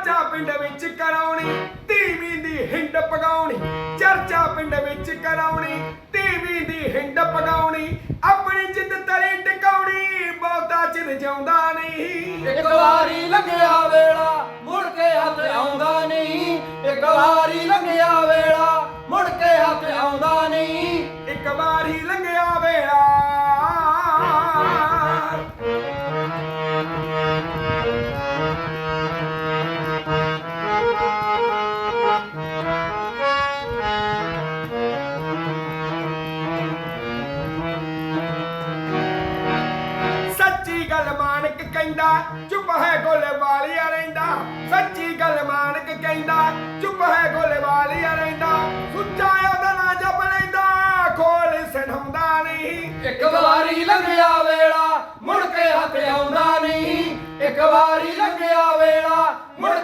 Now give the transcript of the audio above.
ਚਰਚਾ ਪਿੰਡ ਵਿੱਚ ਕਰਾਉਣੀ ਟੀਵੀ ਦੀ ਹਿੰਡ ਪਗਾਉਣੀ। ਚਰਚਾ ਪਿੰਡ ਵਿੱਚ ਕਰਾਉਣੀ ਟੀਵੀ ਦੀ ਹਿੰਡ ਪਗਾਉਣੀ। ਆਪਣੀ ਜਿੱਦ ਤਲੀ ਟਿਕਾਉਣੀ, ਬਹੁਤਾ ਚਿਰ ਜਿਉਂਦਾ ਨਹੀਂ। ਇੱਕ ਵਾਰੀ ਲੰਘਿਆ ਗੱਲ ਮਾਨਕ ਕਹਿੰਦਾ, ਚੁੱਪ ਹੈ ਗੋਲੇ ਵਾਲਿਆ ਰਹਿੰਦਾ। ਸੱਚੀ ਗੱਲ ਮਾਨਕ ਕਹਿੰਦਾ, ਚੁੱਪ ਹੈ ਗੋਲੇ ਵਾਲਿਆ ਰਹਿੰਦਾ। ਸੁੱਚਾ ਉਹਦਾ ਨਾਂ ਜਪ ਲੈਂਦਾ, ਖੋਲ ਸੁਣਾਉਂਦਾ ਨਹੀਂ। ਇੱਕ ਵਾਰੀ ਲੰਘਿਆ ਵੇਲਾ, ਮੁੜ ਕੇ ਹੱਥ ਆਉਂਦਾ ਨਹੀਂ। ਇੱਕ ਵਾਰੀ ਲੰਘਿਆ ਵੇਲਾ, ਮੁੜ